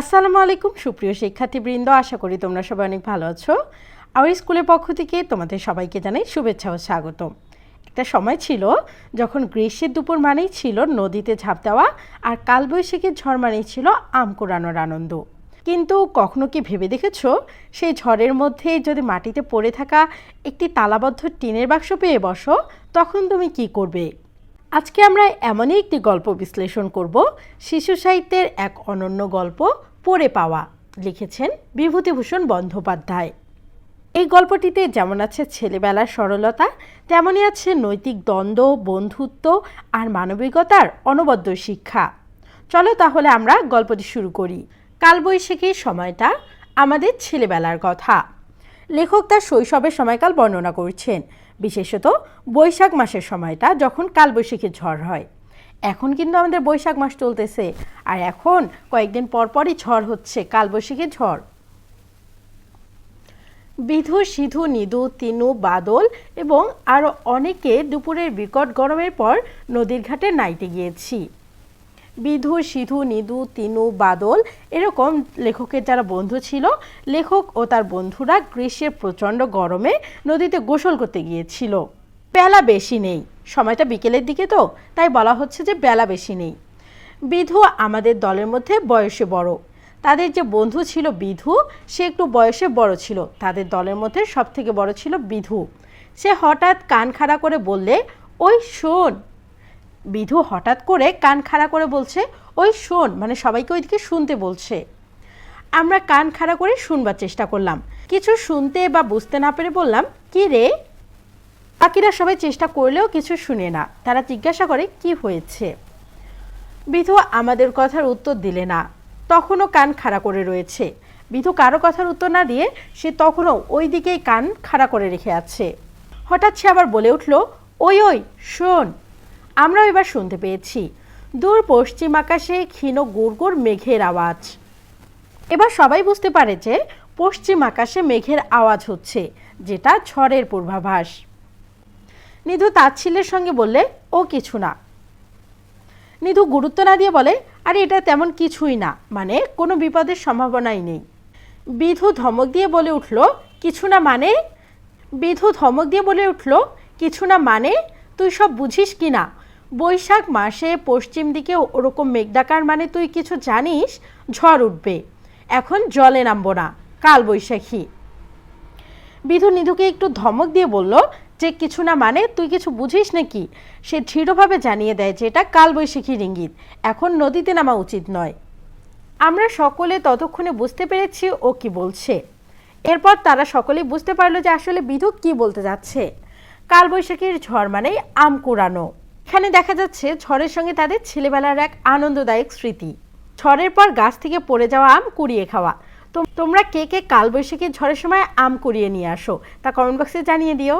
আসসালামু আলাইকুম, সুপ্রিয় শিক্ষার্থীবৃন্দ। আশা করি তোমরা সবাই অনেক ভালো আছো। আমার স্কুলের পক্ষ থেকে তোমাদের সবাইকে জানাই শুভেচ্ছা ও স্বাগতম। একটা সময় ছিল যখন গ্রীষ্মের দুপুর মানেই ছিল নদীতে ঝাঁপ দেওয়া আর কালবৈশাখীর ঝড় মানেই ছিল আম কুড়ানোর আনন্দ। কিন্তু কখনো কি ভেবে দেখেছ, সেই ঝড়ের মধ্যে যদি মাটিতে পড়ে থাকা একটি তালাবদ্ধ টিনের বাক্স পেয়ে বসো, তখন তুমি কি করবে? আজকে আমরা এমনই একটি গল্প বিশ্লেষণ করব। শিশু সাহিত্যের এক অনন্য গল্প পড়ে পাওয়া, লিখেছেন বিভূতিভূষণ বন্দ্যোপাধ্যায়। এই গল্পটিতে যেমন আছে ছেলেবেলার সরলতা, তেমনই আছে নৈতিক দ্বন্দ্ব, বন্ধুত্ব আর মানবিকতার অনবদ্য শিক্ষা। চলো তাহলে আমরা গল্পটি শুরু করি। কালবৈশাখীর সময়টা আমাদের ছেলেবেলার কথা। লেখক তার শৈশবের সময়কাল বর্ণনা করছেন। বিশেষত বৈশাখ মাসের সময়টা যখন কালবৈশাখী ঝড় হয়। এখন কিন্তু আমাদের বৈশাখ মাস চলতেছে। আর এখন কয়েকদিন পর পরই ঝড় হচ্ছে, কালবৈশাখী ঝড়। বিধু, সিধু নিধু তিনু, বাদল এবং আরও অনেকে দুপুরের বিকট গরমের পর নদীর ঘাটে নাইতে গিয়েছি। বিধু, সিধু নিধু তিনু, বাদল এরকম লেখকের যারা বন্ধু ছিল, লেখক ও তার বন্ধুরা গ্রীষ্মের প্রচণ্ড গরমে নদীতে গোসল করতে গিয়েছিল। বেলা বেশি নেই। সময়টা বিকেলের দিকে তো, তাই বলা হচ্ছে যে বেলা বেশি নেই। বিধু আমাদের দলের মধ্যে বয়সে বড়। তাদের যে বন্ধু ছিল বিধু, সে একটু বয়সে বড় ছিল। তাদের দলের মধ্যে সব থেকে বড় ছিল বিধু। সে হঠাৎ কান খাড়া করে বললে, ওই শোন। বিধু হঠাৎ করে কান খাড়া করে বলছে, ওই শোন। মানে সবাইকে ওইদিকে শুনতে বলছে। আমরা কান খাড়া করে শুনবার চেষ্টা করলাম। কিছু শুনতে বা বুঝতে না পেরে বললাম, কি রে? বাকিরা সবাই চেষ্টা করলেও কিছু শুনে না। তারা জিজ্ঞাসা করে, কি হয়েছে? বিধু আমাদের কথার উত্তর দিলে না। তখনও কান খাড়া করে রয়েছে। বিধু কারও কথার উত্তর না দিয়ে সে তখনও ওই দিকেই কান খাড়া করে রেখে আছে। হঠাৎ সে আবার বলে উঠল, ওই ওই, শোন, আমরাও এবার শুনতে পেয়েছি। দূর পশ্চিম আকাশে ক্ষীণ গুড়গুড় মেঘের আওয়াজ। এবার সবাই বুঝতে পারে যে পশ্চিম আকাশে মেঘের আওয়াজ হচ্ছে, যেটা ঝড়ের পূর্বাভাস। নিধু তাচ্ছিল্যের সঙ্গে বললে, ও কিছু না। নিধু গুরুত্ব না দিয়ে বলে, আরে, এটা তেমন কিছুই না। মানে কোনো বিপদের সম্ভাবনাই নেই। বিধু ধমক দিয়ে বলে উঠল, কিছু না মানে? বিধু ধমক দিয়ে বলে উঠল, কিছু না মানে? তুই সব বুঝিস কি না? বৈশাখ মাসে পশ্চিম দিকে ওরকম মেঘ ডাকার মানে তুই কিছু জানিস? ঝড় উঠবে। এখন জলে নামবো না। কাল বৈশাখী। বিধু নিধুকে একটু ধমক দিয়ে বলল যে কিছু না মানে তুই কিছু বুঝিস নাকি? সে দৃঢ়ভাবে জানিয়ে দেয় যে এটা কালবৈশাখীর ইঙ্গিত এখন নদীতে নামা উচিত নয়। আমরা সকলে ততক্ষণে বুঝতে পেরেছি ও কি বলছে। এরপর তারা সকলেই বুঝতে পারল যে আসলে বিধু কি বলতে যাচ্ছে। কালবৈশাখীর ঝড় মানেই আম কুড়ানো। এখানে দেখা যাচ্ছে ঝড়ের সঙ্গে তাদের ছেলেবেলার এক আনন্দদায়ক স্মৃতি। ঝড়ের পর গাছ থেকে পড়ে যাওয়া আম কুড়িয়ে খাওয়া। তোমরা কে কে কালবৈশাখীর ঝড়ের সময় আম কুড়িয়ে নিয়ে আসো তা কমেন্ট বক্সে জানিয়ে দিও।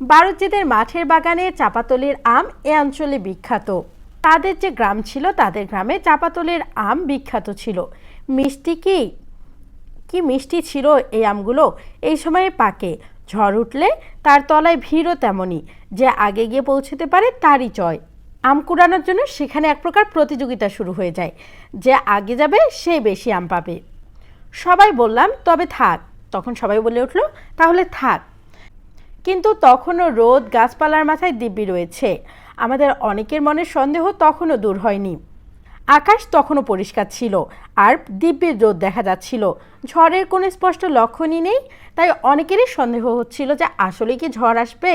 বারুজ্জিদের মাঠের বাগানে চাপাতলির আম এ অঞ্চলে বিখ্যাত। তাদের যে গ্রাম ছিল, তাদের গ্রামে চাপাতলির আম বিখ্যাত ছিল। মিষ্টি কি? কি মিষ্টি ছিল এই আমগুলো? এই সময়ে পাকে। ঝড় উঠলে তার তলায় ভিড়ও তেমনই। যে আগে গিয়ে পৌঁছতে পারে, তারই চয় আম কুড়ানোর জন্য সেখানে এক প্রকার প্রতিযোগিতা শুরু হয়ে যায়। যে আগে যাবে, সে বেশি আম পাবে। সবাই বললাম, তবে থাক। তখন সবাই বলে উঠল, তাহলে থাক। কিন্তু তখনও রোদ গাছপালার মাথায় দিব্যি রয়েছে। আমাদের অনেকের মনে সন্দেহ তখনও দূর হয়নি। আকাশ তখনও পরিষ্কার ছিল, আর দিব্যের রোদ দেখা যাচ্ছিল। ঝড়ের কোনো স্পষ্ট লক্ষণই নেই, তাই অনেকেরই সন্দেহ হচ্ছিল যে আসলে কি ঝড় আসবে।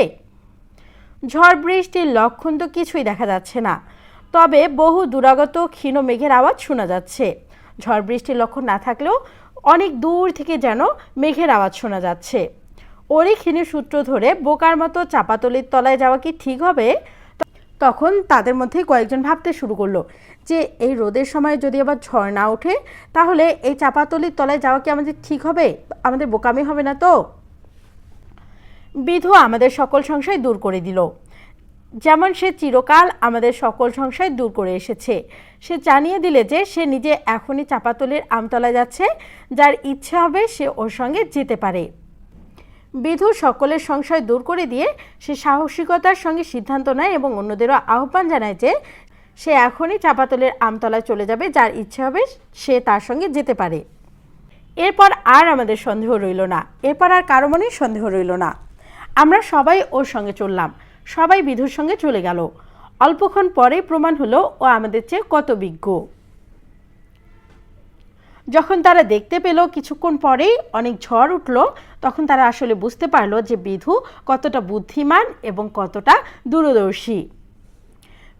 ঝড় বৃষ্টির লক্ষণ তো কিছুই দেখা যাচ্ছে না, তবে বহু দূরাগত ক্ষীণ মেঘের আওয়াজ শোনা যাচ্ছে। ঝড় বৃষ্টির লক্ষণ না থাকলেও অনেক দূর থেকে যেন মেঘের আওয়াজ শোনা যাচ্ছে। ওরই ক্ষীণের সূত্র ধরে বোকার মতো চাপাতলির তলায় যাওয়া কি ঠিক হবে? তখন তাদের মধ্যে কয়েকজন ভাবতে শুরু করল যে এই রোদের সময় যদি আবার ঝড় না ওঠে, তাহলে এই চাপাতলির তলায় যাওয়া কি আমাদের ঠিক হবে? আমাদের বোকামি হবে না তো? বিধু আমাদের সকল সংশয় দূর করে দিল। যেমন সে চিরকাল আমাদের সকল সংশয় দূর করে এসেছে। সে জানিয়ে দিলে যে সে নিজে এখনই চাপাতলির আমতলায় যাচ্ছে, যার ইচ্ছে হবে সে ওর সঙ্গে যেতে পারে। বিধু সকলের সংশয় দূর করে দিয়ে সে সাহসিকতার সঙ্গে সিদ্ধান্ত নেয় এবং অন্যদেরও আহ্বান জানায় যে সে এখনই চাপাতলের আমতলায় চলে যাবে, যার ইচ্ছে হবে সে তার সঙ্গে যেতে পারে। এরপর আর আমাদের সন্দেহ রইল না। এরপর আর কারও মনেই সন্দেহ রইল না। আমরা সবাই ওর সঙ্গে চললাম। সবাই বিধুর সঙ্গে চলে গেল। অল্পক্ষণ পরেই প্রমাণ হলো ও আমাদের চেয়ে কত বিজ্ঞ। যখন তারা দেখতে পেল, কিছুক্ষণ পরেই অনেক ঝড় উঠল, তখন তারা আসলে বুঝতে পারল যে বিধু কতটা বুদ্ধিমান এবং কতটা দূরদর্শী।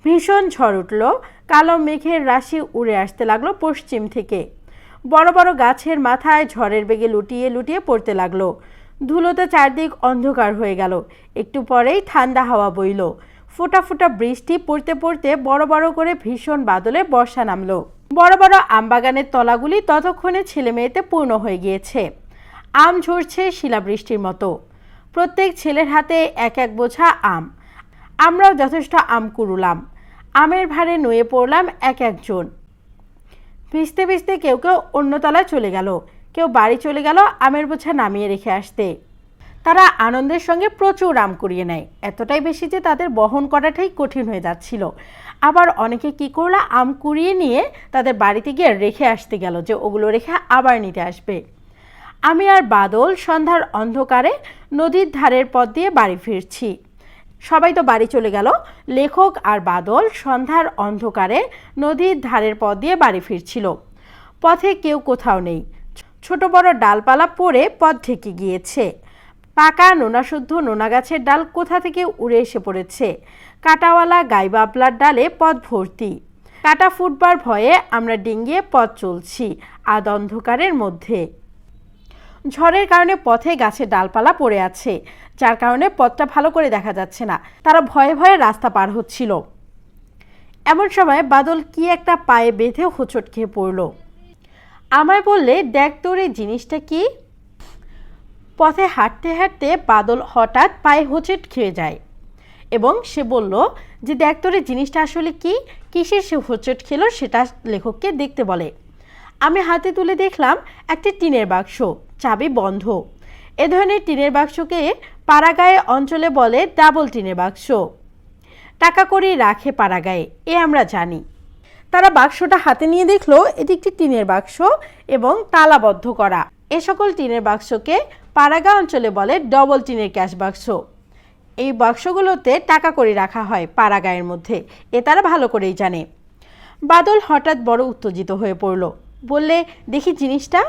ভীষণ ঝড় উঠল, কালো মেঘের রাশি উড়ে আসতে লাগল পশ্চিম থেকে। বড় বড় গাছের মাথায় ঝড়ের বেগে লুটিয়ে লুটিয়ে পড়তে লাগল। ধুলোতে চারদিক অন্ধকার হয়ে গেল। একটু পরেই ঠান্ডা হাওয়া বইল। ফোটা ফোটা বৃষ্টি পড়তে পড়তে বড় বড় করে ভীষণ বাদলে বর্ষা নামলো। বড় বড় আমবাগানের তলাগুলি ততক্ষণে ছেলে মেয়েতে পূর্ণ হয়ে গিয়েছে। আম ঝরছে শিলাবৃষ্টির মতো। প্রত্যেক ছেলের হাতে এক এক বোঝা আম। আমরাও যথেষ্ট আম কুড়ুলাম। আমের ভারে নুয়ে পড়লাম এক একজন। ভিজতে ভিজতে কেউ কেউ অন্য তলায় চলে গেল। কেউ বাড়ি চলে গেল আমের বোঝা নামিয়ে রেখে আসতে। তারা আনন্দের সঙ্গে প্রচুর আম কুড়িয়ে নেয়। এতটাই বেশি যে তাদের বহন করাটাই কঠিন হয়ে যাচ্ছিল। আবার অনেকে কি করল? আম কুড়িয়ে নিয়ে তাদের বাড়িতে গিয়ে রেখে আসতে গেল যে ওগুলো রেখে আবার নিতে আসবে। আমি আর বাদল সন্ধ্যার অন্ধকারে নদীর ধারের পথ দিয়ে বাড়ি ফিরছি। সবাই তো বাড়ি চলে গেল। লেখক আর বাদল সন্ধ্যার অন্ধকারে নদীর ধারের পথ দিয়ে বাড়ি ফিরছিল। পথে কেউ কোথাও নেই। ছোট বড় ডালপালা পড়ে পথ ঢেকে গিয়েছে। পাকা নোনাশুদ্ধ নোনা গাছের ডাল কোথা থেকে উড়ে এসে পড়েছে? কাটাওয়ালা গাইবাবলার ডালে পথ ভর্তি। কাটা ফুটবার ভয়ে আমরা ডিঙ্গিয়ে পথ চলছি, আদ অন্ধকারের মধ্যে। ঝড়ের কারণে পথে গাছের ডালপালা পড়ে আছে, যার কারণে পথটা ভালো করে দেখা যাচ্ছে না। তারা ভয়ে ভয়ে রাস্তা পার হচ্ছিল। এমন সময় বাদল কি একটা পায়ে বেঁধে হোঁচট খেয়ে পড়ল। আমায় বললে, দেখ তোর এই জিনিসটা কি? পথে হাঁটতে হাঁটতে বাদল হঠাৎ পায়ে হোঁচট খেয়ে যায় এবং সে বলল যে, দেখ তোর, জিনিসটা আসলে কি? কিসের সে হোঁচট খেলো সেটা লেখককে দেখতে বলে। আমি হাতে তুলে দেখলাম একটি টিনের বাক্স, চাবি বন্ধ। এ ধরনের টিনের বাক্সকে পাড়াগায়ে অঞ্চলে বলে ডাবল টিনের বাক্স। টাকা করেই রাখে পাড়াগায়ে, এ আমরা জানি। তারা বাক্সটা হাতে নিয়ে দেখল, এটি একটি টিনের বাক্স এবং তালাবদ্ধ করা। এ সকল টিনের বাক্সকে পাড়াগা অঞ্চলে বলে ডবল টিনের ক্যাশ বাক্স। এই বাক্সগুলোতে টাকা করে রাখা হয় পাড়াগায়ের মধ্যে, এ তারা ভালো করেই জানে। বাদল হঠাৎ বড় উত্তেজিত হয়ে পড়ল। বললে, দেখি জিনিসটা।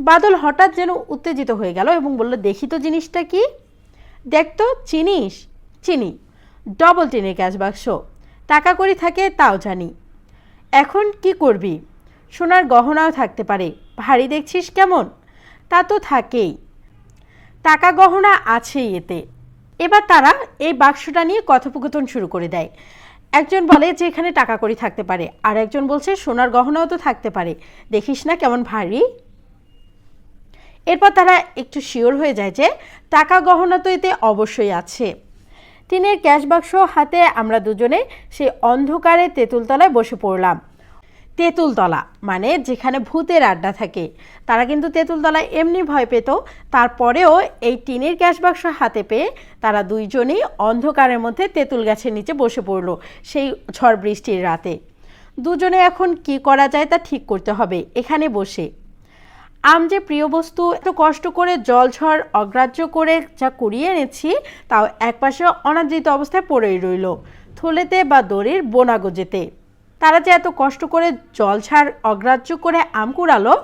বাদল হঠাৎ যেন উত্তেজিত হয়ে গেল এবং বলল, দেখি তো জিনিসটা কি? দেখ তো, চিনিস? চিনি। ডবল টিনের ক্যাশ বাক্স। টাকা করি থাকে, তাও জানি। এখন কি করবি? সোনার গহনাও থাকতে পারে। ভারী দেখছিস কেমন? তা তো থাকেই। টাকা গহনা আছেই এতে। এবার তারা এই বাক্সটা নিয়ে কথোপকথন শুরু করে দেয়। একজন বলে যে এখানে টাকা করি থাকতে পারে, আর একজন বলছে সোনার গহনাও তো থাকতে পারে। দেখিস না কেমন ভারী? এরপর তারা একটু শিওর হয়ে যায় যে টাকা গহনা তো এতে অবশ্যই আছে। টিনের ক্যাশ বাক্স হাতে আমরা দুজনে সেই অন্ধকারে তেঁতুলতলায় বসে পড়লাম। তেঁতুলতলা মানে যেখানে ভূতের আড্ডা থাকে। তারা কিন্তু তেঁতুলতলায় এমনি ভয় পেত। তারপরেও এই টিনের ক্যাশ বাক্স হাতে পেয়ে তারা দুইজনেই অন্ধকারের মধ্যে তেঁতুল গাছের নিচে বসে পড়ল সেই ঝড় বৃষ্টির রাতে। দুজনে এখন কি করা যায় তা ঠিক করতে হবে এখানে বসে। আম যে প্রিয় বস্তু, এত কষ্ট করে জল ঝড় অগ্রাহ্য করে যা কুড়িয়ে এনেছি, তাও একপাশে অনাদৃত অবস্থায় পড়েই রইল। থলেতে বা দড়ির বোনাগোজেতে তারা যে এত কষ্ট করে জলছাড় অগ্রাহ্য করে আম কুড়ালো,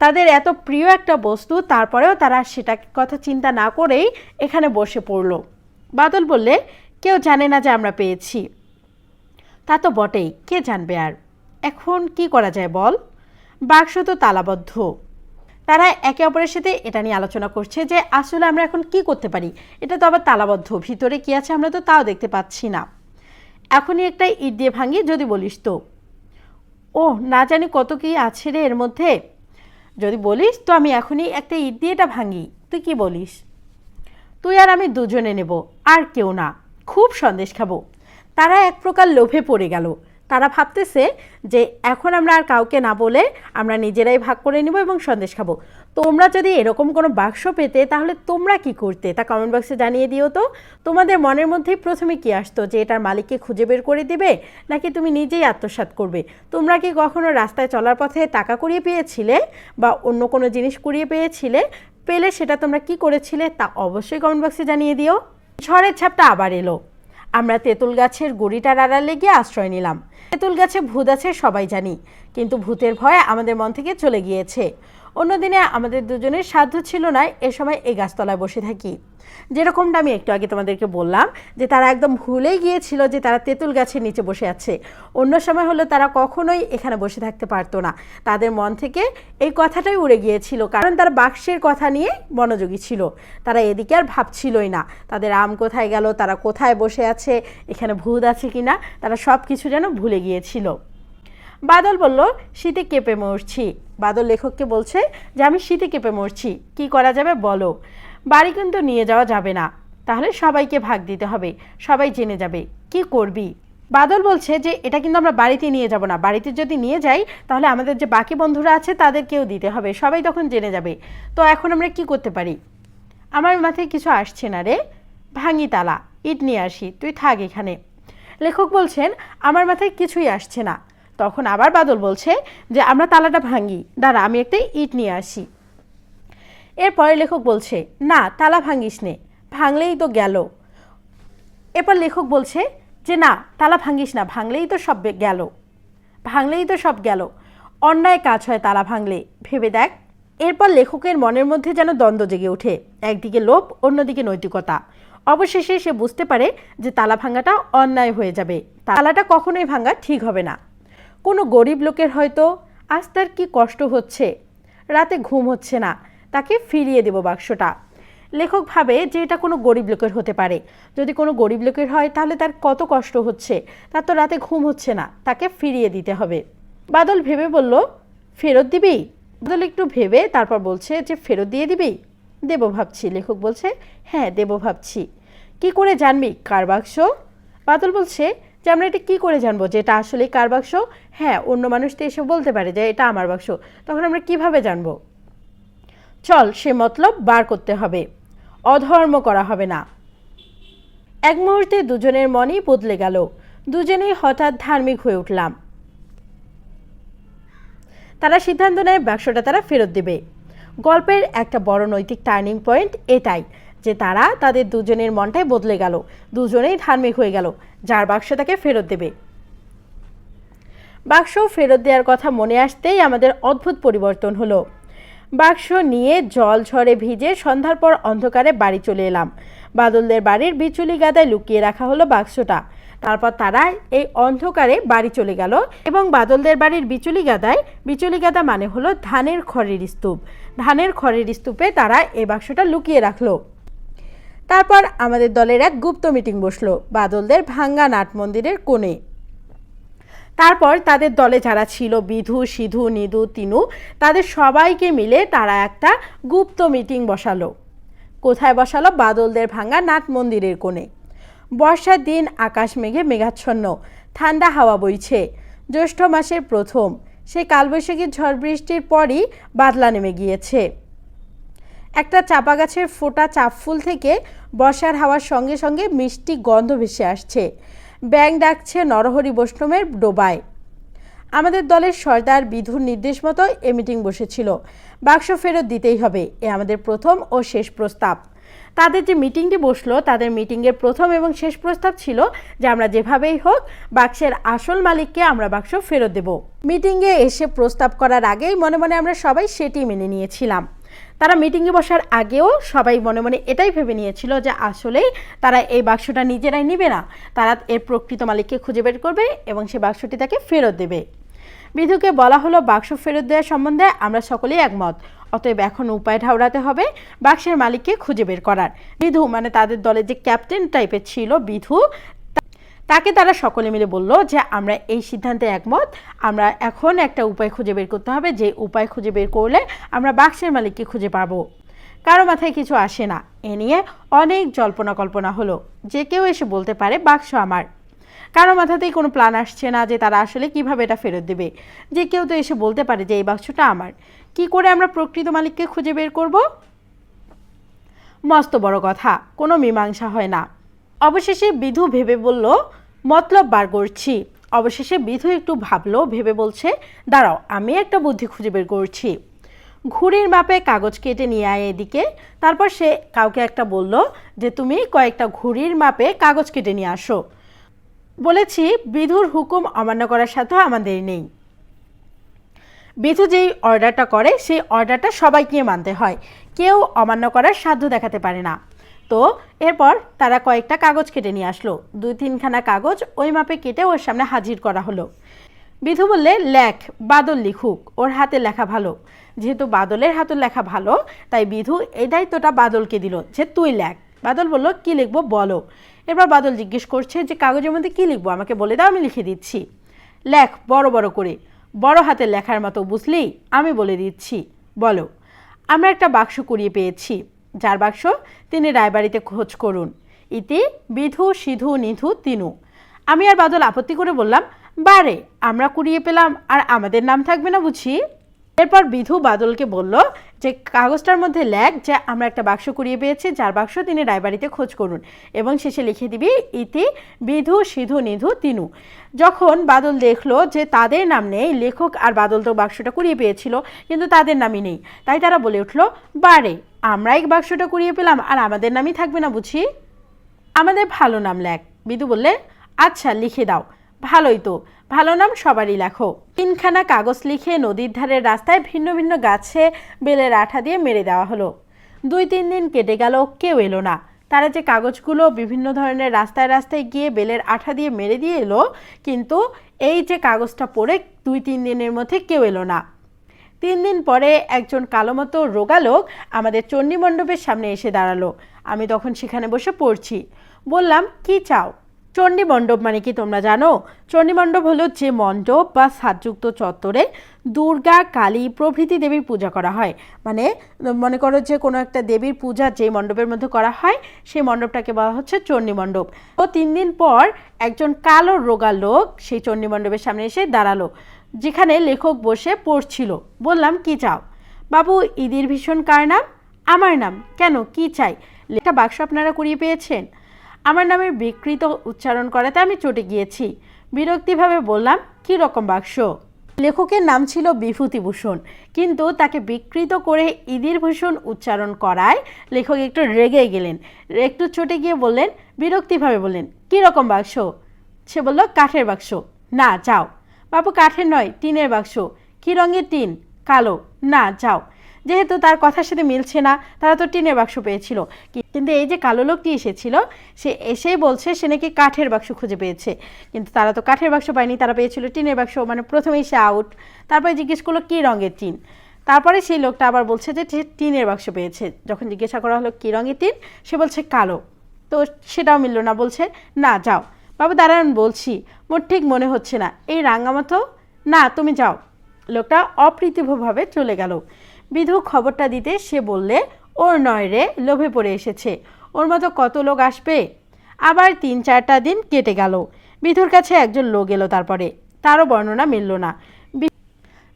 তাদের এত প্রিয় একটা বস্তু, তারপরেও তারা সেটা কথা চিন্তা না করেই এখানে বসে পড়ল। বাদল বললে, কেউ জানে না যে আমরা পেয়েছি। তা তো বটেই, কে জানবে আর? এখন কি করা যায় বল? বাক্স তো তালাবদ্ধ। তারা একে অপরের সাথে এটা নিয়ে আলোচনা করছে যে আসলে আমরা এখন কি করতে পারি? এটা তো আবার তালাবদ্ধ, ভিতরে কি আছে আমরা তো তাও দেখতে পাচ্ছি না। এখনই একটা ইট দিয়ে ভাঙি যদি বলিস তো। ও না জানি কত কি আছে রে এর মধ্যে। যদি বলিস তো আমি এখনই একটা ইট দিয়ে এটা ভাঙি। তুই কি বলিস? তুই আর আমি দুজনে নেব, আর কেউ না। খুব সন্দেশ খাব। তারা এক প্রকার লোভে পড়ে গেল। তারা ভাবতেছে যে এখন আমরা আর কাউকে না বলে আমরা নিজেরাই ভাগ করে নিব এবং সন্দেশ খাব। তোমরা যদি এরকম কোনো বাক্স পেতে, তাহলে তোমরা কি করতে? তা কমেন্ট বক্সে জানিয়ে দিও তো। তোমাদের মনের মধ্যেই প্রথমে কি আসতো? যে এটার মালিককে খুঁজে বের করে দিবে, নাকি তুমি নিজেই আত্মসাৎ করবে? তোমরা কি কখনো রাস্তায় চলার পথে টাকা কুড়িয়ে পেয়েছিলে, বা অন্য কোনো জিনিস কুড়িয়ে পেয়েছিলে? পেলে সেটা তোমরা কি করেছিলে, তা অবশ্যই কমেন্ট বক্সে জানিয়ে দিও। ঝড়ের ছাপটা আবার এলো। আমরা তেঁতুল গাছের গুড়িটার আড়ালে গিয়ে আশ্রয় নিলাম। তেঁতুল গাছে ভূত আছে, সবাই জানি। কিন্তু ভূতের ভয় আমাদের মন থেকে চলে গিয়েছে। অন্যদিনে আমাদের দুজনের সাধ্য ছিল না এ সময় এই গাছতলায় বসে থাকি। যেরকমটা আমি একটু আগে তোমাদেরকে বললাম যে তারা একদম ভুলেই গিয়েছিল যে তারা তেঁতুল গাছের নিচে বসে আছে। অন্য সময় হলে তারা কখনোই এখানে বসে থাকতে পারতো না। তাদের মন থেকে এই কথাটাই উড়ে গিয়েছিল, কারণ তারা বাক্সের কথা নিয়ে মনোযোগী ছিল। তারা এদিকে আর ভাবছিলই না, তাদের আম কোথায় গেল, তারা কোথায় বসে আছে, এখানে ভূত আছে কিনা, তারা সব কিছু যেন ভুলে গিয়েছিল। বাদল বলল, শীতে কেঁপে মরছি। বাদল লেখককে বলছে যে, আমি শীতে কেঁপে মরছি। কি করা যাবে বলো। বাড়ি কিন্তু নিয়ে যাওয়া যাবে না। তাহলে সবাইকে ভাগ দিতে হবে। সবাই জেনে যাবে। কি করবি? বাদল বলছে যে, এটা কিন্তু আমরা বাড়িতে নিয়ে যাব না। বাড়িতে যদি নিয়ে যাই, তাহলে আমাদের যে বাকি বন্ধুরা আছে, তাদেরকেও দিতে হবে। সবাই তখন জেনে যাবে। তো এখন আমরা কি করতে পারি? আমার মাথায় কিছু আসছে না রে। ভাঙি তালা। ইট নিয়ে আসি। তুই থাক এখানে। লেখক বলছেন, আমার মাথায় কিছুই আসছে না। তখন আবার বাদল বলছে যে, আমরা তালাটা ভাঙি দাঁড়া, আমি একটা ইট নিয়ে আসি। এরপরে লেখক বলছে, না, তালা ভাঙিস নে। ভাঙলেই তো গেল। এরপর লেখক বলছে যে, না, তালা ভাঙিস না, ভাঙলেই তো সব গেল। ভাঙলেই তো সব গেল। অন্যায় কাজ হয় তালা ভাঙলে। ভেবে দেখ। এরপর লেখকের মনের মধ্যে যেন দ্বন্দ্ব জেগে ওঠে। একদিকে লোভ, অন্যদিকে নৈতিকতা। অবশেষে সে বুঝতে পারে যে, তালা ভাঙাটা অন্যায় হয়ে যাবে। তালাটা কখনোই ভাঙা ঠিক হবে না। কোনো গরিব লোকের হয়তো আজ তার কী কষ্ট হচ্ছে? রাতে ঘুম হচ্ছে না। তাকে ফিরিয়ে দেব বাক্সটা। লেখক ভাবে যে এটা কোনো গরিব লোকের হতে পারে। যদি কোনো গরিব লোকের হয় তাহলে তার কত কষ্ট হচ্ছে? তার তো রাতে ঘুম হচ্ছে না। তাকে ফিরিয়ে দিতে হবে। বাদল ভেবে বলল, ফেরত দিবি? বাদল একটু ভেবে তারপর বলছে যে, ফেরত দিয়ে দিবি? দেবো ভাবছি। লেখক বলছে হ্যাঁ দেবো ভাবছি। কি করে জানবি? কার বাক্স? বাদল বলছে যে আমরা এটা কী করে জানব যে এটা আসলে কার বাক্স? হ্যাঁ অন্য মানুষ এসে বলতে পারে যে এটা আমার বাক্স। তখন আমরা কীভাবে জানব? চল, সে মতলব বার করতে হবে। অধর্ম করা হবে না। এক মুহূর্তে দুজনের মনই বদলে গেল। দুজনেই হঠাৎ ধার্মিক হয়ে উঠলাম। তারা সিদ্ধান্ত নেয় বাক্সটা তারা ফেরত দেবে। গল্পের একটা বড় নৈতিক টার্নিং পয়েন্ট এটাই। যে তারা তাদের দুজনের মনটাই বদলে গেল, দুজনেই ধার্মিক হয়ে গেল, যার বাক্স তাকে ফেরত দেবে। বাক্স ফেরত দেওয়ার কথা মনে আসতেই আমাদের অদ্ভুত পরিবর্তন হলো। বাক্স নিয়ে জল ঝড়ে ভিজে সন্ধ্যার পর অন্ধকারে বাড়ি চলে এলাম। বাদলদের বাড়ির বিচুলি গাদায় লুকিয়ে রাখা হলো বাক্সটা। তারপর তারা এই অন্ধকারে বাড়ি চলে গেল এবং বাদলদের বাড়ির বিচুলি গাদায়, বিচুলি গাদা মানে হলো ধানের খড়ের স্তূপ। ধানের খড়ের স্তূপে তারা এই বাক্সটা লুকিয়ে রাখল। তারপর আমাদের দলের এক গুপ্ত মিটিং বসল, বাদলদের ভাঙ্গা নাট মন্দিরের কোণে। তারপর তাদের দলে যারা ছিল, বিধু, সিধু, নিধু, তিনু, তাদের সবাইকে মিলে তারা একটা গুপ্ত মিটিং বসালো। কোথায় বসালো? বাদলদের ভাঙ্গা নাট মন্দিরের কোণে। বর্ষার দিন আকাশ মেঘে মেঘাচ্ছন্ন, ঠান্ডা হাওয়া বইছে। জ্যৈষ্ঠ মাসের প্রথম সেই কালবৈশাখী ঝড় বৃষ্টির পরই বাদলা নেমে গিয়েছে। একটা চাপা গাছের ফোটা চাপ ফুল থেকে বর্ষার হাওয়ার সঙ্গে সঙ্গে মিষ্টি গন্ধ ভেসে আসছে। ব্যাং ডাকছে নরহরি বৈষ্ণবের ডোবায়। আমাদের দলের সর্দার বিধুর নির্দেশ মতো এ মিটিং বসেছিল। বাক্স ফেরত দিতেই হবে, এ আমাদের প্রথম ও শেষ প্রস্তাব। তাদের যে মিটিংটি বসল, তাদের মিটিংয়ের প্রথম এবং শেষ প্রস্তাব ছিল যে আমরা যেভাবেই হোক বাক্সের আসল মালিককে আমরা বাক্স ফেরত দেব। মিটিংয়ে এসে প্রস্তাব করার আগেই মনে মনে আমরা সবাই সেটি মেনে নিয়েছিলাম। তারা মিটিংয়ে বসার আগেও সবাই মনে মনে এটাই ভেবে নিয়েছিল যে আসলেই তারা এই বাক্সটা নিজেরাই নেবে না। তারা এর প্রকৃত মালিককে খুঁজে বের করবে এবং সে বাক্সটি তাকে ফেরত দেবে। বিধুকে বলা হলো, বাক্স ফেরত দেওয়ার সম্বন্ধে আমরা সকলেই একমত। অতএব এখন উপায় ঠাউরাতে হবে বাক্সের মালিককে খুঁজে বের করার। বিধু মানে তাদের দলে যে ক্যাপ্টেন টাইপের ছিল বিধু তাকে তারা সকলে মিলে বলল যে, আমরা এই সিদ্ধান্তে একমত। আমরা এখন একটা উপায় খুঁজে বের করতে হবে। যে উপায় খুঁজে বের করলে আমরা বাক্সের মালিককে খুঁজে পাবো। কারও মাথায় কিছু আসে না। এ নিয়ে অনেক জল্পনা কল্পনা হলো। যে কেউ এসে বলতে পারে, বাক্স আমার। কারও মাথাতেই কোনো প্ল্যান আসছে না যে তারা আসলে কীভাবে এটা ফেরত দেবে। যে কেউ তো এসে বলতে পারে যে, এই বাক্সটা আমার। কি করে আমরা প্রকৃত মালিককে খুঁজে বের করব? মস্ত বড় কথা। কোনো মীমাংসা হয় না। অবশেষে বিধু ভেবে বলল, মতলব বার করছি। অবশেষে বিধু একটু ভাবলো, ভেবে বলছে, দাঁড়াও, আমি একটা বুদ্ধি খুঁজে বের করছি। ঘুড়ির মাপে কাগজ কেটে নিয়ে আয় এদিকে। তারপর সে কাউকে একটা বলল যে, তুমি কয়েকটা ঘুড়ির মাপে কাগজ কেটে নিয়ে আসো। বলেছি, বিধুর হুকুম অমান্য করার সাথে আমাদের নেই। বিধু যেই অর্ডারটা করে, সেই অর্ডারটা সবাইকে মানতে হয়। কেউ অমান্য করার সাধ্য দেখাতে পারে না। তো এরপর তারা কয়েকটা কাগজ কেটে নিয়ে আসলো। দুই তিনখানা কাগজ ওই মাপে কেটে ওর সামনে হাজির করা হলো। বিধু বললে, লেখ, বাদল লিখুক, ওর হাতে লেখা ভালো। যেহেতু বাদলের হাতে লেখা ভালো, তাই বিধু এই দায়িত্বটা বাদলকে দিল যে, তুই লেখ। বাদল বলল, কি লিখব বলো। এরপর বাদল জিজ্ঞেস করছে যে, কাগজের মধ্যে কি লিখব? আমাকে বলে দাও, আমি লিখে দিচ্ছি। লেখ, বড় বড় করে। বড় হাতে লেখার মতো, বুঝলি? আমি বলে দিচ্ছি। বলো। আমরা একটা বাক্স কুড়িয়ে পেয়েছি। যার বাক্স তিনি রায়বাড়িতে খোঁজ করুন। ইতি বিধু, সিধু, নিধু, তিনু। আমি আর বাদল আপত্তি করে বললাম, বারে, আমরা কুড়িয়ে পেলাম, আর আমাদের নাম থাকবে না বুঝি? এরপর বিধু বাদলকে বলল যে কাগজটার মধ্যে লেখ যে আমরা একটা বাক্স কুড়িয়ে পেয়েছি, যার বাক্স তিনি রায়বাড়িতে খোঁজ করুন এবং শেষে লিখে দিবি, ইতি বিধু সিধু নিধু তিনু। যখন বাদল দেখল যে তাদের নাম নেই, লেখক আর বাদল তো বাক্সটা কুড়িয়ে পেয়েছিল, কিন্তু তাদের নামই নেই। তাই তারা বলে উঠল, বারে, আমরাই বাক্সটা কুড়িয়ে পেলাম আর আমাদের নামই থাকবে না বুঝি? আমাদের ভালো নাম লেখ। বিধু বললে আচ্ছা লিখে দাও। ভালোই তো। ভালো নাম সবারই লেখো। তিনখানা কাগজ লিখে নদীর ধারের রাস্তায় ভিন্ন ভিন্ন গাছে বেলের আঠা দিয়ে মেরে দেওয়া হলো। দুই তিন দিন কেটে গেল, কেউ এলো না। তারা যে কাগজগুলো বিভিন্ন ধরনের রাস্তায় রাস্তায় গিয়ে বেলের আঠা দিয়ে মেরে দিয়ে এলো, কিন্তু এই যে কাগজটা পড়ে দুই তিন দিনের মধ্যে কেউ এলো না। তিন দিন পরে একজন কালো মতো রোগা লোক আমাদের চণ্ডী মণ্ডপের সামনে এসে দাঁড়াল। আমি তখন সেখানে বসে পড়ছি। বললাম, কি চাও? চণ্ডী মণ্ডপ মানে কি তোমরা জানো? চণ্ডী মণ্ডপ হলো যে মণ্ডপ বা সাজযুক্ত চত্বরে দুর্গা, কালী প্রভৃতি দেবীর পূজা করা হয়। মানে মনে করো যে কোনো একটা দেবীর পূজা যে মণ্ডপের মধ্যে করা হয়, সেই মণ্ডপটাকে বলা হচ্ছে চণ্ডী মণ্ডপ তো তিন দিন পর একজন কালো রোগা লোক সেই চণ্ডী মণ্ডপের সামনে এসে দাঁড়াল, যেখানে লেখক বসে পড়ছিল। বললাম, কি চাও? বাবু ঈদের ভীষণ কার নাম? আমার নাম। কেন? কি চাই? লেখা বাক্স আপনারা কুড়িয়ে পেয়েছেন? আমার নামের বিকৃত উচ্চারণ করাতে আমি চটে গিয়েছি। বিরক্তিভাবে বললাম, কি রকম বাক্স? লেখকের নাম ছিল বিভূতিভূষণ, কিন্তু তাকে বিকৃত করে ঈদের ভূষণ উচ্চারণ করায় লেখক একটু রেগে গেলেন। একটু চটে গিয়ে বললেন, বিরক্তিভাবে বললেন, কি রকম বাক্স? সে বলল, কাঠের বাক্স। না, যাও। বাবু কাঠের নয়, টিনের বাক্স। কী রঙের টিন? কালো। না, যাও। যেহেতু তার কথার সাথে মিলছে না, তারা তো টিনের বাক্স পেয়েছিল। কিন্তু এই যে কালো লোকটি এসেছিল, সে এসেই বলছে সে নাকি কাঠের বাক্স খুঁজে পেয়েছে। কিন্তু তারা তো কাঠের বাক্স পায়নি, তারা পেয়েছিল টিনের বাক্স মানে প্রথমেই সে আউট তারপরে জিজ্ঞেস করল, কী রঙের টিন? তারপরে সেই লোকটা আবার বলছে যে টিনের বাক্স পেয়েছে। যখন জিজ্ঞাসা করা হলো, কী রঙের টিন? সে বলছে, কালো। তো সেটাও মিললো না, বলছে, না, যাও। বাবু, দাঁড়ান, বলছি। মোর ঠিক মনে হচ্ছে না। এই রাঙ্গামাতো না, তুমি যাও। লোকটা অপ্রীতিভভাবে চলে গেল। বিধু খবরটা দিতে সে বললে, ওর নয় রে, লোভে পড়ে এসেছে। ওর মতো কত লোক আসবে? আবার তিন চারটা দিন কেটে গেল। বিধুর কাছে একজন লোক এলো তারপরে। তারও বর্ণনা মিলল না।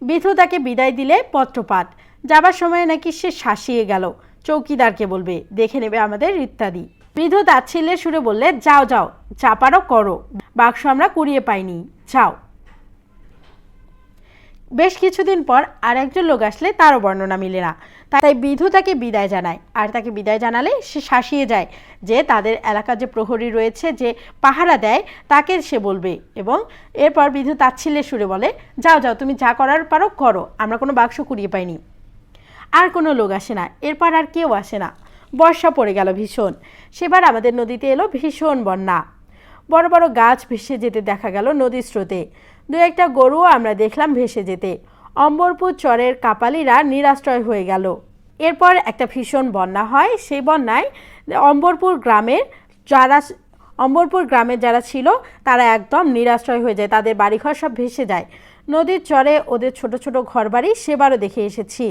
বিধু তাকে বিদায় দিলে পত্রপাত যাবার সময় নাকি সে শাসিয়ে গেল। চৌকিদারকে বলবে, দেখে নেবে আমাদের ইত্যাদি। বিধু তাচ্ছিল্যের সুরে বললে, যাও যাও যা পারো করো। বাক্স আমরা কুড়িয়ে পাইনি। যাও। বেশ কিছুদিন পর আর একজন লোক আসলে তারও বর্ণনা মিলে না। তাই বিধু তাকে বিদায় জানায়। আর তাকে বিদায় জানালে সে শাসিয়ে যায় যে তাদের এলাকার যে প্রহরী রয়েছে, যে পাহারা দেয়, তাকে সে বলবে এবং এরপর বিধু তার তাচ্ছিল্যের সুরে বলে, যাও যাও, তুমি যা করার পারো, করো। আমরা কোনো বাক্স কুড়িয়ে পাইনি। আর কোনো লোক আসে না। এরপর আর কেউ আসে না। বর্ষা পড়ে গেল ভীষণ। সেবার আমাদের নদীতে এলো ভীষণ বন্যা। বড় বড় গাছ ভেসে যেতে দেখা গেল নদীর স্রোতে। দু একটা গরুও আমরা দেখলাম ভেসে যেতে। অম্বরপুর চরের কাপালিরা নিরাশ্রয় হয়ে গেল। এরপর একটা ভীষণ বন্যা হয়। সেই বন্যায় অম্বরপুর গ্রামের যারা অম্বরপুর গ্রামের যারা ছিল, তারা একদম নিরাশ্রয় হয়ে যায়। তাদের বাড়িঘর সব ভেসে যায়। নদীর চরে ওদের ছোট ছোট ঘরবাড়ি সেবারও দেখে এসেছি।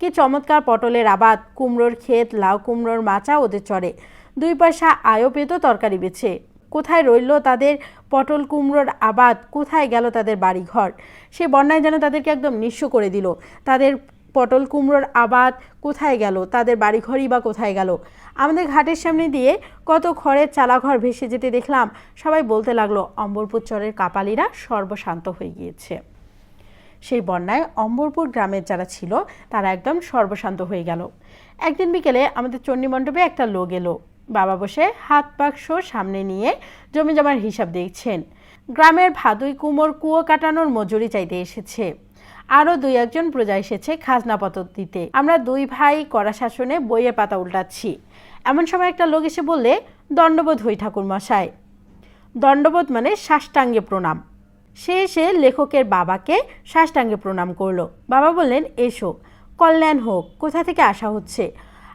কি চমৎকার পটলের আবাদ, কুমড়োর ক্ষেত, লাউ কুমড়োর মাচা ওদের চড়ে দুই পয়সা আয়ও পেত তরকারি বেছে কোথায় রইল তাদের পটল কুমড়োর আবাদ? কোথায় গেল তাদের বাড়িঘর? সে বন্যায় যেন তাদেরকে একদম নিঃস্ব করে দিল। তাদের পটল কুমড়োর আবাদ কোথায় গেল? তাদের বাড়িঘরই বা কোথায় গেল? আমাদের ঘাটের সামনে দিয়ে কত খড়ের চালাঘর ভেসে যেতে দেখলাম। সবাই বলতে লাগল, অম্বরপুর চরের কাপালিরা সর্বশান্ত হয়ে গিয়েছে। সেই বন্যায় অম্বরপুর গ্রামের যারা ছিল, তারা একদম সর্বশান্ত হয়ে গেল। একদিন বিকেলে আমাদের চণ্ডী মণ্ডপে একটা লোক এলো। বাবা বসে হাত বাক্স সামনে নিয়ে জমি জমার হিসাব দেখছেন। গ্রামের ভাদুই কুমোর কুয়ো কাটানোর মজুরি চাইতে এসেছে। আরও দুই একজন প্রজা এসেছে খাজনাপত্র দিতে। আমরা দুই ভাই কড়া শাসনে বইয়ের পাতা উল্টাচ্ছি। এমন সময় একটা লোক এসে বললে, দণ্ডবোধ হই ঠাকুর মশাই। দণ্ডবোধ মানে সাষ্টাঙ্গে প্রণাম। সে এসে লেখকের বাবাকে সাষ্টাঙ্গে প্রণাম করল। বাবা বললেন, এসো, কল্যাণ হোক, কোথা থেকে আসা হচ্ছে?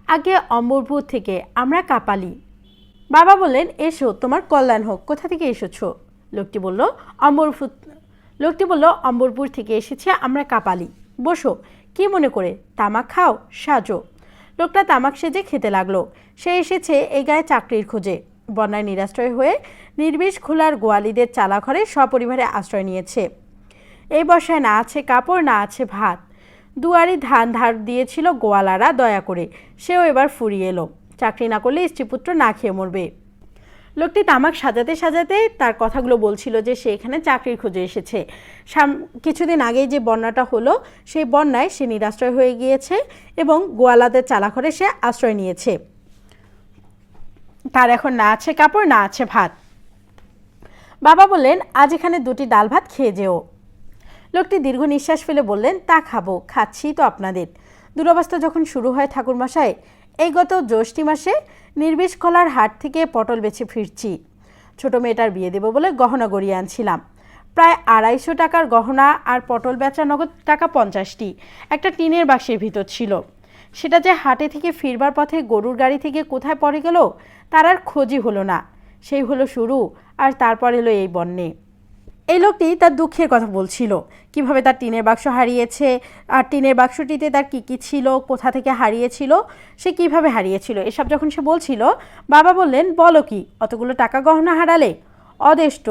আগে অম্বরপুর থেকে আমরা কাপালি। বাবা বললেন, এসো, তোমার কল্যাণ হোক। কোথা থেকে এসেছ? লোকটি বলল অম্বরপুর লোকটি বলল অম্বরপুর থেকে এসেছে আমরা কাপালি। বসো, কি মনে করে? তামাক খাও, সাজো। লোকটা তামাক সেজে খেতে লাগল। সে এসেছে এই গায়ে চাকরির খোঁজে। বন্যায় নিরাশ্রয় হয়ে নির্বিষ খোলার গোয়ালিদের চালাঘরে সপরিবারে আশ্রয় নিয়েছে। এই বর্ষায় না আছে কাপড়, না আছে ভাত। দুয়ারি ধান ধার দিয়েছিল গোয়ালারা, দয়া করে। সেও এবার ফুরিয়ে এলো। চাকরি না করলে স্ত্রীপুত্র না খেয়ে মরবে। লোকটি তামাক সাজাতে সাজাতে তার কথাগুলো বলছিল যে সে এখানে চাকরির খোঁজে এসেছে। সাম, কিছুদিন আগেই যে বন্যাটা হলো, সেই বন্যায় সে নিরাশ্রয় হয়ে গিয়েছে এবং গোয়ালাদের চালাঘরে সে আশ্রয় নিয়েছে। তার এখন না আছে কাপড়, না আছে ভাত। বাবা বললেন, আজ এখানে দুটি ডাল ভাত খেয়ে যেও। লোকটি দীর্ঘ নিঃশ্বাস ফেলে বললেন, তা খাব, খাচ্ছি তো আপনাদের। দুরবস্থা যখন শুরু হয় ঠাকুরমশাই, এই গত জ্যৈষ্ঠী মাসে নির্বিষ কলার হাট থেকে পটল বেছে ফিরছি। ছোট মেয়েটার বিয়ে দেবো বলে গহনা গড়িয়ে আনছিলাম। প্রায় আড়াইশো টাকার গহনা আর পটল বেচা নগদ টাকা পঞ্চাশটি, একটা টিনের বাক্সের ভিতর ছিল। সেটা যে হাটে থেকে ফিরবার পথে গরুর গাড়ি থেকে কোথায় পড়ে গেল, তার আর খোঁজই হলো না। সেই হলো শুরু, আর তারপর এলো এই বন্যে। এই লোকটি তার দুঃখের কথা বলছিল। কীভাবে তার টিনের বাক্স হারিয়েছে? আর টিনের বাক্সটিতে তার কি কি ছিল? কোথা থেকে হারিয়েছিল? সে কীভাবে হারিয়েছিল? এসব যখন সে বলছিল, বাবা বললেন, বলো কি, অতগুলো টাকা গহনা হারালে? অদেষ্ট।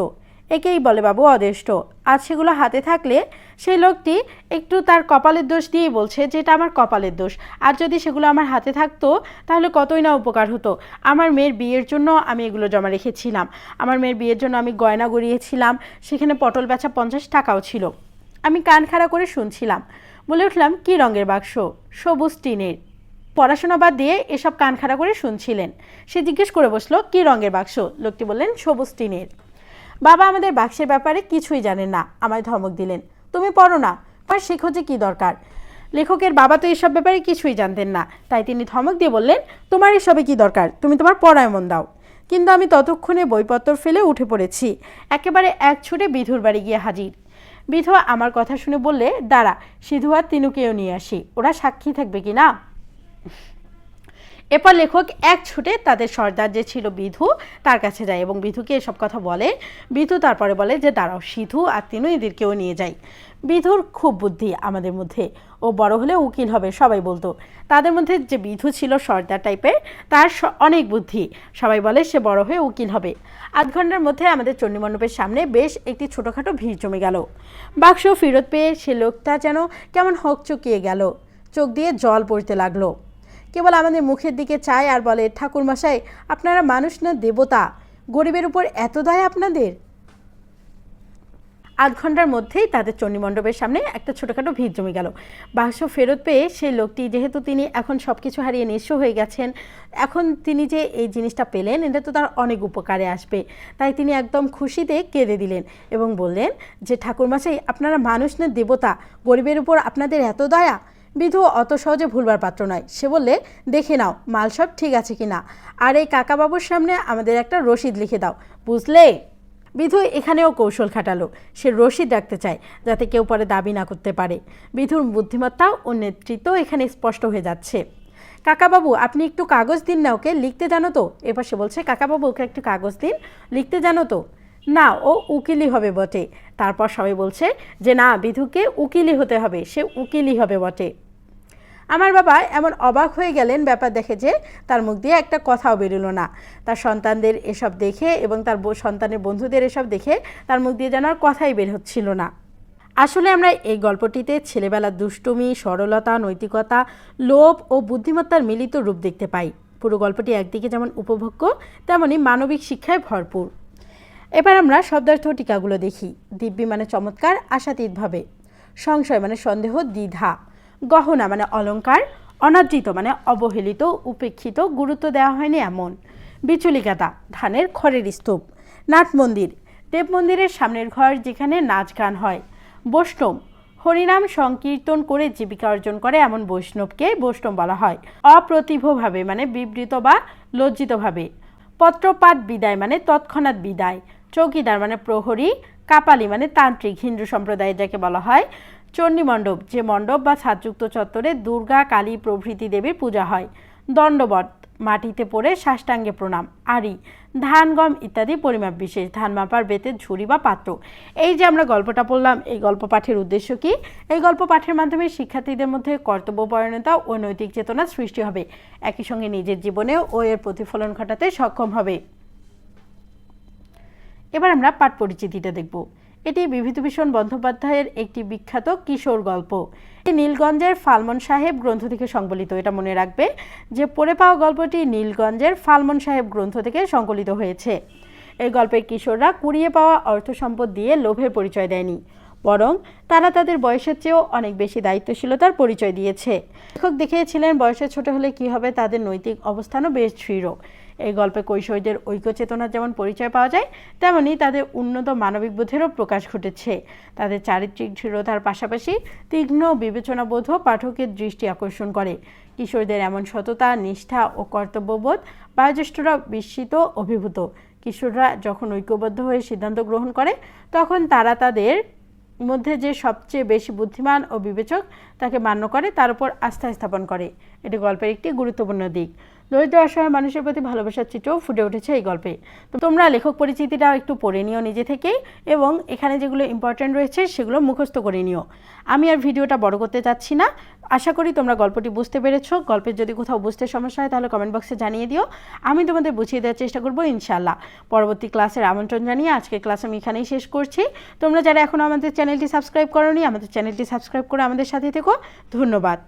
একেই বলে বাবু অদেষ্ট। আজ সেগুলো হাতে থাকলে সেই লোকটি একটু তার কপালের দোষ দিয়েই বলছে যে এটা আমার কপালের দোষ। আর যদি সেগুলো আমার হাতে থাকতো, তাহলে কতই না উপকার হতো। আমার মেয়ের বিয়ের জন্য আমি এগুলো জমা রেখেছিলাম। আমার মেয়ের বিয়ের জন্য আমি গয়না গড়িয়েছিলাম। সেখানে পটল বেচা পঞ্চাশ টাকাও ছিল। আমি কান খাড়া করে শুনছিলাম। বলে উঠলাম, কি রঙের বাক্স? সবুজ টিনের। পড়াশোনা বাদ দিয়ে এসব কান খাড়া করে শুনছিলেন। সে জিজ্ঞেস করে বসল, কি রঙের বাক্স? লোকটি বললেন, সবুজ টিনের। বাবা আমাদের বাক্সের ব্যাপারে কিছুই জানেন না, আমায় ধমক দিলেন। তুমি পড়ো না আর শেখো যে কী দরকার। লেখকের বাবা তো এসব ব্যাপারে কিছুই জানতেন না, তাই তিনি ধমক দিয়ে বললেন, তোমার এসবে কি দরকার? তুমি তোমার পড়ায় মন দাও। কিন্তু আমি ততক্ষণে বইপত্র ফেলে উঠে পড়েছি। একেবারে এক ছুটে বিধুর বাড়ি গিয়ে হাজির। বিধু আমার কথা শুনে বললে, দাঁড়া, সিধু আর তিনুকেও নিয়ে আসি, ওরা সাক্ষী থাকবে কি না? এরপর লেখক এক ছুটে তাদের সর্দার যে ছিল বিধু, তার কাছে যায় এবং বিধুকে এসব কথা বলে। বিধু তারপরে বলে যে, দাঁড়াও, সিধু আর তিনু এদেরকেও নিয়ে যাই। বিধুর খুব বুদ্ধি আমাদের মধ্যে। ও বড় হলে উকিল হবে, সবাই বলতো। তাদের মধ্যে যে বিধু ছিল সর্দার টাইপের, তার অনেক বুদ্ধি। সবাই বলে, সে বড় হয়ে উকিল হবে। আধ ঘণ্টার মধ্যে আমাদের চণ্ডীমণ্ডপের সামনে বেশ একটি ছোটোখাটো ভিড় জমে গেল। বাক্স ফেরত পেয়ে সে লোকটা যেন কেমন হকচকিয়ে গেল। চোখ দিয়ে জল পড়তে লাগল। কেবল আমাদের মুখের দিকে চায় আর বলে, ঠাকুর ঠাকুরমশাই আপনারা মানুষ না দেবতা? গরিবের উপর এত দয়া আপনাদের? আধ ঘণ্টার মধ্যেই তাদের চণ্ডীমণ্ডপের সামনে একটা ছোটোখাটো ভিড় জমে গেল। বাক্স ফেরত পেয়ে সেই লোকটি, যেহেতু তিনি এখন সব কিছু হারিয়ে নিঃস্ব হয়ে গেছেন, এখন তিনি যে এই জিনিসটা পেলেন, এটা তো তার অনেক উপকারে আসবে। তাই তিনি একদম খুশিতে কেঁদে দিলেন এবং বললেন যে ঠাকুরমশাই আপনারা মানুষ না দেবতা? গরিবের উপর আপনাদের এত দয়া? বিধু অত সহজে ভুলবার পাত্র নয়। সে বললে, দেখে নাও, মাল সব ঠিক আছে কিনা? আর এই কাকাবাবুর সামনে আমাদের একটা রসিদ লিখে দাও। বুঝলে? বিধু এখানেও কৌশল খাটালো। সে রসিদ রাখতে চায়, যাতে কেউ পরে দাবি না করতে পারে। বিধুর বুদ্ধিমত্তা ও নেতৃত্ব এখানে স্পষ্ট হয়ে যাচ্ছে। কাকাবাবু, আপনি একটু কাগজ দিন না ওকে, লিখতে জানো তো? এবার সে বলছে, কাকাবাবু, ওকে একটু কাগজ দিন, লিখতে জানো তো? না, ও উকিলই হবে বটে। তারপর সবাই বলছে, যে না, বিধুকে উকিলি হতে হবে, সে উকিলই হবে বটে। আমার বাবা এমন অবাক হয়ে গেলেন, ব্যাপার দেখে যে তার মুখ দিয়ে একটা কথাও বেরোলো না। তার সন্তানদের এসব দেখে এবং তার সন্তানের বন্ধুদের এসব দেখে তার মুখ দিয়ে যেন আর কথাই বের হচ্ছিল না। আসলে আমরা এই গল্পটিতে ছেলেবেলার দুষ্টুমি, সরলতা, নৈতিকতা, লোভ ও বুদ্ধিমত্তার মিলিত রূপ দেখতে পাই। পুরো গল্পটি একদিকে যেমন উপভোগ্য তেমনই মানবিক শিক্ষায় ভরপুর। এবার আমরা শব্দার্থ টিকাগুলো দেখি। দিব্যি মানে চমৎকার আশাতীতভাবে সংশয় মানে সন্দেহ, দ্বিধা। গহনা মানে অলংকার, অনাদৃত মানে অবহেলিত, উপেক্ষিত, গুরুত্ব দেওয়া হয়নি এমন। বিচুলিকাতা, ধানের খড়ের স্তূপ, নাট মন্দির, দেব মন্দিরের সামনের ঘর যেখানে নাচ গান হয়। বৈষ্ণব, হরিনাম সংকীর্তন করে জীবিকা অর্জন করে এমন বৈষ্ণবকে বৈষ্ণব বলা হয়। অপ্রতিভভাবে মানে বিবৃত বা লজ্জিতভাবে। পত্রপাঠ বিদায় মানে তৎক্ষণাৎ বিদায়। চৌকিদার মানে প্রহরী। কাপালি মানে তান্ত্রিক, হিন্দু সম্প্রদায়ে যাকে বলা হয়। চণ্ডী মণ্ডপ যে মণ্ডপ বা ছাদযুক্ত চত্বরে দুর্গা, কালী প্রভৃতি দেবীর পূজা হয়। দণ্ডবত মাটিতে পড়ে সাষ্টাঙ্গে প্রণাম, আরি, ধান, গম ইত্যাদি পরিমাপ বিশেষ, ধান মাপার বেতের ঝুড়ি বা পাত্র। এই যে আমরা গল্পটা পড়লাম, এই গল্প পাঠের উদ্দেশ্য কি? এই গল্প পাঠের মাধ্যমে শিক্ষার্থীদের মধ্যে কর্তব্যপরায়ণতা ও নৈতিক চেতনা সৃষ্টি হবে। একই সঙ্গে নিজের জীবনেও ও এর প্রতিফলন ঘটাতে সক্ষম হবে। এবার আমরা পাঠ পরিচিতিটা দেখব। এটি বিভূতিভূষণ বন্দ্যোপাধ্যায়ের একটি বিখ্যাত কিশোর গল্প। নীলগঞ্জের ফালমন সাহেব গ্রন্থ থেকে সংকলিত এটা মনে রাখবে যে পড়ে পাওয়া গল্পটি নীলগঞ্জের ফালমন সাহেব গ্রন্থ থেকে সংকলিত হয়েছে। এই গল্পের কিশোররা কুড়িয়ে পাওয়া অর্থ সম্পদ দিয়ে লোভের পরিচয় দেয়নি। বরং তারা তাদের বয়সের চেয়েও অনেক বেশি দায়িত্বশীলতার পরিচয় দিয়েছে। লেখক দেখিয়েছিলেন, বয়সে ছোট হলে কি হবে তাদের নৈতিক অবস্থানও বেশ দৃঢ়। এই গল্পে কৈশোরদের ঐক্য চেতনার যেমন পরিচয় পাওয়া যায়, তেমনি তাদের উন্নত মানবিক বোধেরও প্রকাশ ঘটেছে। তাদের চারিত্রিক দৃঢ়তার পাশাপাশি তীক্ষ্ণ বিবেচনাবোধও পাঠকের দৃষ্টি আকর্ষণ করে। কিশোরদের এমন সততা, নিষ্ঠা ও কর্তব্যবোধ বয়োজ্যেষ্ঠরা বিস্মিত, অভিভূত। কিশোররা যখন ঐক্যবদ্ধ হয়ে সিদ্ধান্ত গ্রহণ করে, তখন তারা তাদের মধ্যে যে সবচেয়ে বেশি বুদ্ধিমান ও বিবেচক তাকে মান্য করে, তার উপর আস্থা স্থাপন করে। এটি গল্পের একটি গুরুত্বপূর্ণ দিক। দরিদ্র অসহায় মানুষের প্রতি ভালোবাসার চিত্রও ফুটে উঠেছে এই গল্পে। তো তোমরা লেখক পরিচিতিটাও একটু পড়ে নিও নিজে থেকেই এবং এখানে যেগুলো ইম্পর্ট্যান্ট রয়েছে সেগুলো মুখস্থ করে নিও। আমি আর ভিডিওটা বড় করতে চাচ্ছি না। আশা করি তোমরা গল্পটি বুঝতে পেরেছ। গল্পের যদি কোথাও বুঝতে সমস্যা হয় তাহলে কমেন্ট বক্সে জানিয়ে দিও। আমি তোমাদের বুঝিয়ে দেওয়ার চেষ্টা করব ইনশাল্লাহ পরবর্তী ক্লাসের আমন্ত্রণ জানিয়ে আজকের ক্লাস আমি এখানেই শেষ করছি। তোমরা যারা এখনও আমাদের চ্যানেলটি সাবস্ক্রাইব করোনি, আমাদের চ্যানেলটি সাবস্ক্রাইব করে আমাদের সাথে থেকো। ধন্যবাদ।